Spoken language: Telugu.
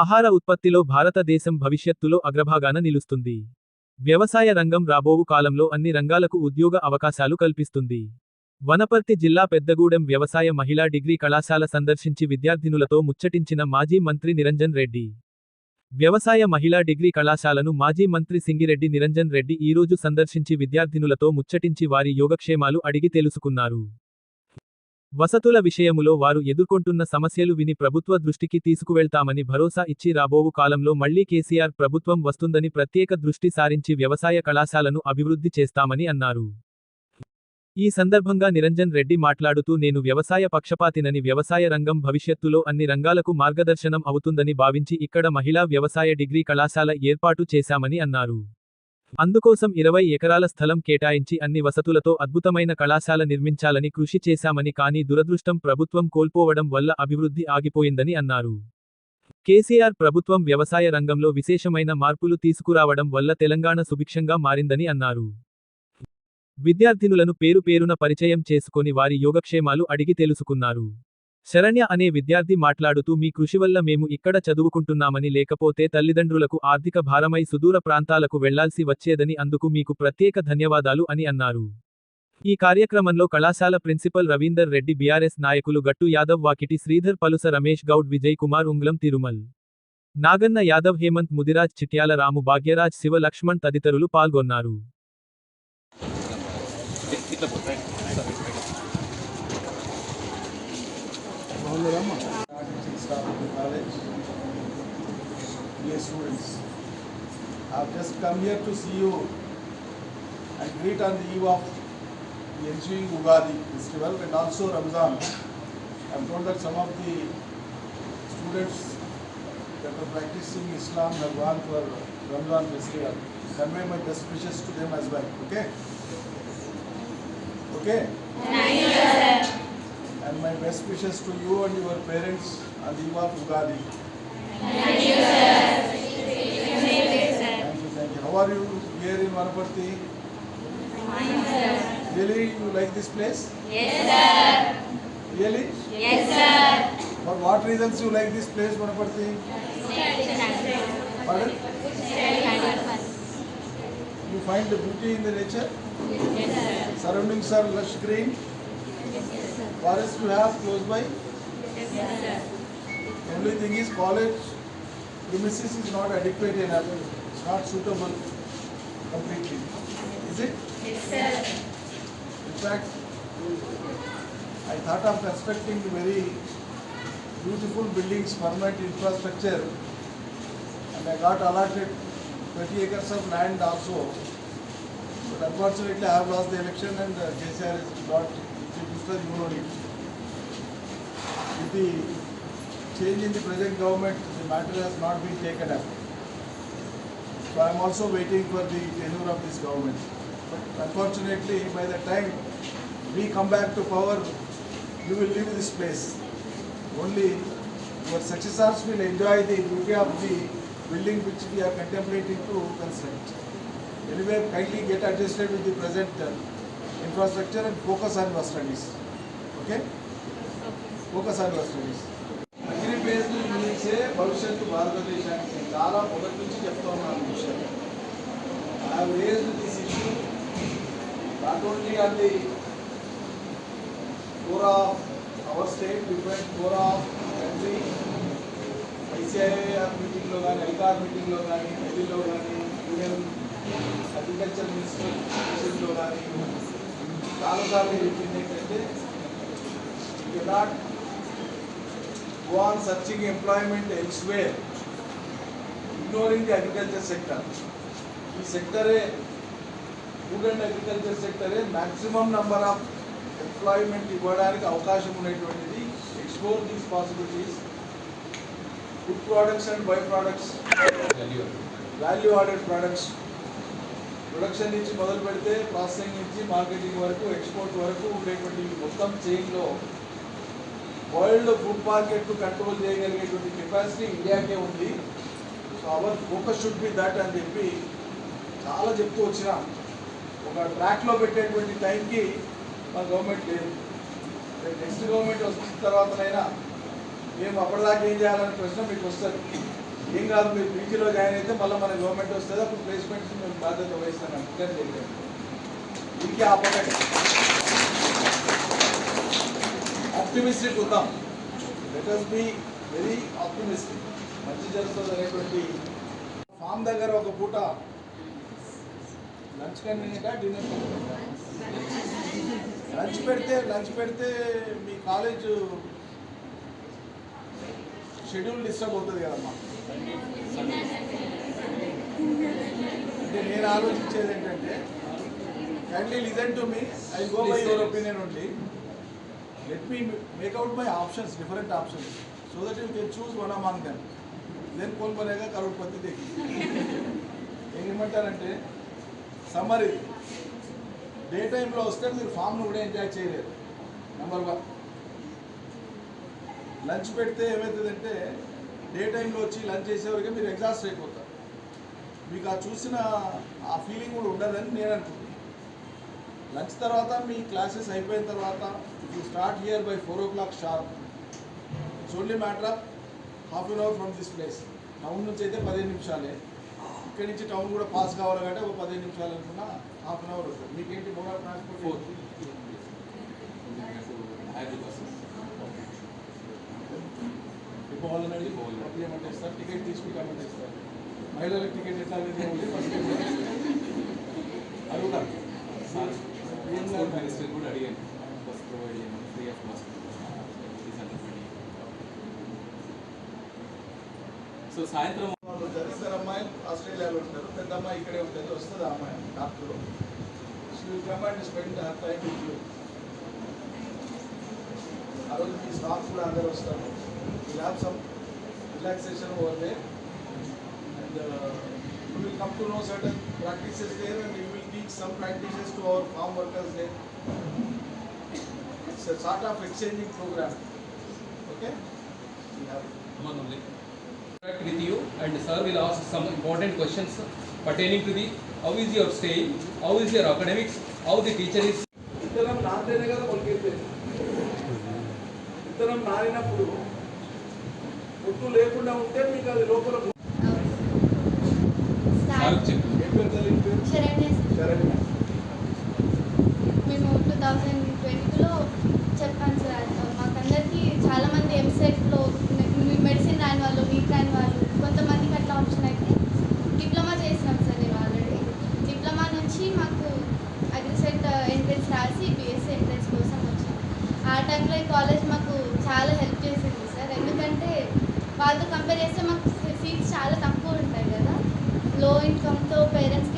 ఆహార ఉత్పత్తిలో భారతదేశం భవిష్యత్తులో అగ్రభాగాన నిలుస్తుంది. వ్యవసాయ రంగం రాబోవు కాలంలో అన్ని రంగాలకు ఉద్యోగ అవకాశాలు కల్పిస్తుంది. వనపర్తి జిల్లా పెద్దగూడెం వ్యవసాయ మహిళా డిగ్రీ కళాశాల సందర్శించి విద్యార్థినులతో ముచ్చటించిన మాజీ మంత్రి నిరంజన్ రెడ్డి. వ్యవసాయ మహిళా డిగ్రీ కళాశాలను మాజీ మంత్రి సింగిరెడ్డి నిరంజన్ రెడ్డి ఈరోజు సందర్శించి విద్యార్థినులతో ముచ్చటించి వారి యోగక్షేమాలు అడిగి తెలుసుకున్నారు. వసతుల విషయములో వారు ఎదుర్కొంటున్న సమస్యలు విని ప్రభుత్వ దృష్టికి తీసుకువెళ్తామని భరోసా ఇచ్చి రాబోవు కాలంలో మళ్ళీ కేసీఆర్ ప్రభుత్వం వస్తుందని ప్రత్యేక దృష్టి సారించి వ్యవసాయ కళాశాలను అభివృద్ధి చేస్తామని అన్నారు. ఈ సందర్భంగా నిరంజన్ రెడ్డి మాట్లాడుతూ నేను వ్యవసాయ పక్షపాతినని వ్యవసాయ రంగం భవిష్యత్తులో అన్ని రంగాలకు మార్గదర్శనం అవుతుందని భావించి ఇక్కడ మహిళా వ్యవసాయ డిగ్రీ కళాశాల ఏర్పాటు చేశామని అన్నారు. అందుకోసం ఇరవై ఎకరాల స్థలం కేటాయించి అన్ని వసతులతో అద్భుతమైన కళాశాల నిర్మించాలని కృషి చేశామని కానీ దురదృష్టం ప్రభుత్వం కోల్పోవడం వల్ల అభివృద్ధి ఆగిపోయిందని అన్నారు. కేసీఆర్ ప్రభుత్వం వ్యవసాయ రంగంలో విశేషమైన మార్పులు తీసుకురావడం వల్ల తెలంగాణ సుభిక్షంగా మారిందని అన్నారు. విద్యార్థినులను పేరు పేరున పరిచయం చేసుకొని వారి యోగక్షేమాలు అడిగి తెలుసుకున్నారు. శరణ్య అనే విద్యార్థి మాట్లాడుతూ మీ కృషి వల్ల మేము ఇక్కడ చదువుకుంటున్నామని లేకపోతే తల్లిదండ్రులకు ఆర్థిక భారమై సుదూర ప్రాంతాలకు వెళ్ళాల్సి వచ్చేదని అందుకు మీకు ప్రత్యేక ధన్యవాదాలు అని అన్నారు. ఈ కార్యక్రమంలో కళాశాల ప్రిన్సిపల్ రవీందర్ రెడ్డి బీఆర్ఎస్ నాయకులు గట్టు యాదవ్ వాకిటి శ్రీధర్ పలుస రమేష్ గౌడ్ విజయ్ కుమార్ ఉంగ్లం తిరుమల్ నాగన్న యాదవ్ హేమంత్ ముదిరాజ్ చిట్యాల రాము భాగ్యరాజ్ శివ లక్ష్మణ్ తదితరులు పాల్గొన్నారు. Staff of the dear students. I've just come here to see you and greet on the eve of the ensuing Ugadi festival and also Ramzan. I'm told that some of the students that are practicing Islam have gone for Ramzan festival. Convey my best wishes to them as well, okay? Okay? And my best wishes to you and your parents on the eve of Ugadi. Thank you, thank you. How are you here in Vanaparthi? Really, you like this place? Yes, sir. Really? Yes, sir. For what reasons you like this place, Vanaparthi? Pardon? You find the beauty in the nature? Yes, sir. Surroundings are lush green. Forest you have close by. Yes, sir. Only thing is college premises is not adequate enough. It's not suitable completely. Is it? Yes, sir. In fact, I thought of constructing very beautiful buildings, permanent infrastructure. And I got allotted 20 acres of land also. But unfortunately, I have lost the election and uh, KCR has got It. With the change in the present government, the matter has not been taken up. So I am also waiting for the tenure of this government. But unfortunately, by the time we come back to power, you will leave this place. Only your successors will enjoy the beauty of the building which we are contemplating to construct. Anyway, kindly get adjusted with the present infrastructure and focus on your studies. Okay? Focus on your studies agri based భవిష్యత్తు భారతదేశానికి చాలా మొదటి నుంచి చెప్తా ఉన్నాను విషయం I raised this issue not only on the core of our state different four of country ICIR మీటింగ్లో కానీ ఐకార్ మీటింగ్లో కానీ ఢిల్లీలో కానీ యూనియన్ అగ్రికల్చర్ మినిస్టర్ మీటింగ్లో కానీ చాలాసార్లు చెప్పింది ఏంటంటే you cannot go on searching employment elsewhere, ignoring the agriculture sector. ఈ సెక్టరే food and agriculture సెక్టరే maximum number of employment ఇవ్వడానికి అవకాశం ఉన్నటువంటిది explore these possibilities food products and by products value added products production నుంచి మొదలు పెడితే ప్రాసెసింగ్ నుంచి మార్కెటింగ్ వరకు ఎక్స్పోర్ట్ వరకు ఉండేటువంటి మొత్తం చైన్లో వరల్డ్ ఫుడ్ మార్కెట్ను కంట్రోల్ చేయగలిగేటువంటి కెపాసిటీ ఇండియాకే ఉంది. So our focus should be that అని చెప్పి చాలా చెప్తూ వచ్చిన. ఒక ట్రాక్లో పెట్టేటువంటి టైంకి మా గవర్నమెంట్ లేదు. నెక్స్ట్ గవర్నమెంట్ వచ్చిన తర్వాతనైనా మేము అప్పటిదాకా ఏం చేయాలనే ప్రశ్న మీకు వస్తుంది. ఏం కాదు మీరు పీజీలో జాయిన్ అయితే మళ్ళీ మన గవర్నమెంట్ వస్తుంది అప్పుడు ప్లేస్మెంట్స్ మేము బాధ్యత వహిస్తాను అందుకని చెప్పాను ఇంకే ఆపకండి. ఆప్టిమిస్టిక్ ఉందాం let us be very optimistic మంచి జరుగుతుంది అనేటువంటి ఫామ్ దగ్గర ఒక పూట లంచ్ కంటిన్యూటా డిన్నర్ లంచ్ పెడితే లంచ్ పెడితే మీ కాలేజ్ షెడ్యూల్ డిస్టర్బ్ అవుతుంది కదమ్మా. అంటే నేను ఆలోచించేది ఏంటంటే kindly listen to me I go by your opinion only let me make out my options different options so that you can choose one among them then Kaun Banega Crorepati దేకి ఏమంటారంటే సమ్మర్ ఇది డే టైంలో వస్తే మీరు ఫామ్ను కూడా ఎంజాయ్ చేయలేరు. నెంబర్ వన్ లంచ్ పెడితే ఏమవుతుందంటే డే టైంలో వచ్చి లంచ్ చేసేవరకు మీరు ఎగ్జాస్ట్ అయిపోతారు. మీకు ఆ చూసిన ఆ ఫీలింగ్ కూడా ఉండదని నేను అనుకుంటున్నాను. లంచ్ తర్వాత మీ క్లాసెస్ అయిపోయిన తర్వాత you start here by four o'clock sharp it's only matter of half an hour from this place town నుంచి అయితే పదిహేను నిమిషాలే. ఇక్కడి నుంచి టౌన్ కూడా పాస్ కావాలంటే ఒక పదిహేను నిమిషాలు అనుకున్నా హాఫ్ అన్ అవర్ అవుతుంది. మీకేంటి మోడ్ ఆఫ్ ట్రాన్స్పోర్ట్ పోవాలన్నది ఏమంటే ఇస్తారు టికెట్ తీసుకుంటామంటే ఇస్తారు మహిళలకు టికెట్ ఎట్లా అనేది ఏముంది ఫస్ట్ అడుగుతా ఏం కాదు మరి. కూడా అడిగాను. బస్ ప్రొవైడ్ చేయమని ఫ్రీ ఆఫ్ బస్ సో సాయంత్రం వాళ్ళు ఇద్దరు అమ్మాయి ఆస్ట్రేలియాలో ఉంటారు. పెద్ద అమ్మాయి ఇక్కడే ఉంటుంది వస్తుంది అమ్మాయి doctor she come and spend time ఆ రోజు మీ స్టాఫ్ కూడా అందరూ వస్తారు. Will have some relaxation over they and you will come to know certain practices there and you will teach some practices to our farm workers they it's sort of exchanging programme okay you have అమ్మా only. interact with you and sir will ask some important questions pertaining to the how is your staying, how is your academics, how the teacher is విత్తనం నాటితేనే కదా మొలకెత్తేది విత్తనం నారినప్పుడు పొట్టు లేకుండా ఉంటే మీకు అది లోపల మేము టూ థౌజండ్ ట్వంటీలో చెప్పాను సార్. మాకందరికి చాలామంది ఎంసెట్లో మెడిసిన్ రాని వాళ్ళు రాని వాళ్ళు కొంతమందికి అట్లా ఆప్షన్ అయితే డిప్లొమా చేసినాం సార్ నేను ఆల్రెడీ. డిప్లొమా నుంచి మాకు అగ్రిసెట్ ఎంట్రెన్స్ రాసి బిఎస్సీ ఎంట్రెన్స్ కోసం వచ్చాను ఆ టైంలో ఈ కాలేజ్ మాకు చాలా హెల్ప్ చేసింది సార్. ఎందుకంటే వాళ్ళతో కంపేర్ చేస్తే మాకు ఫీజు చాలా తక్కువ ఉంటాయి కదా. లో ఇన్కమ్తో పేరెంట్స్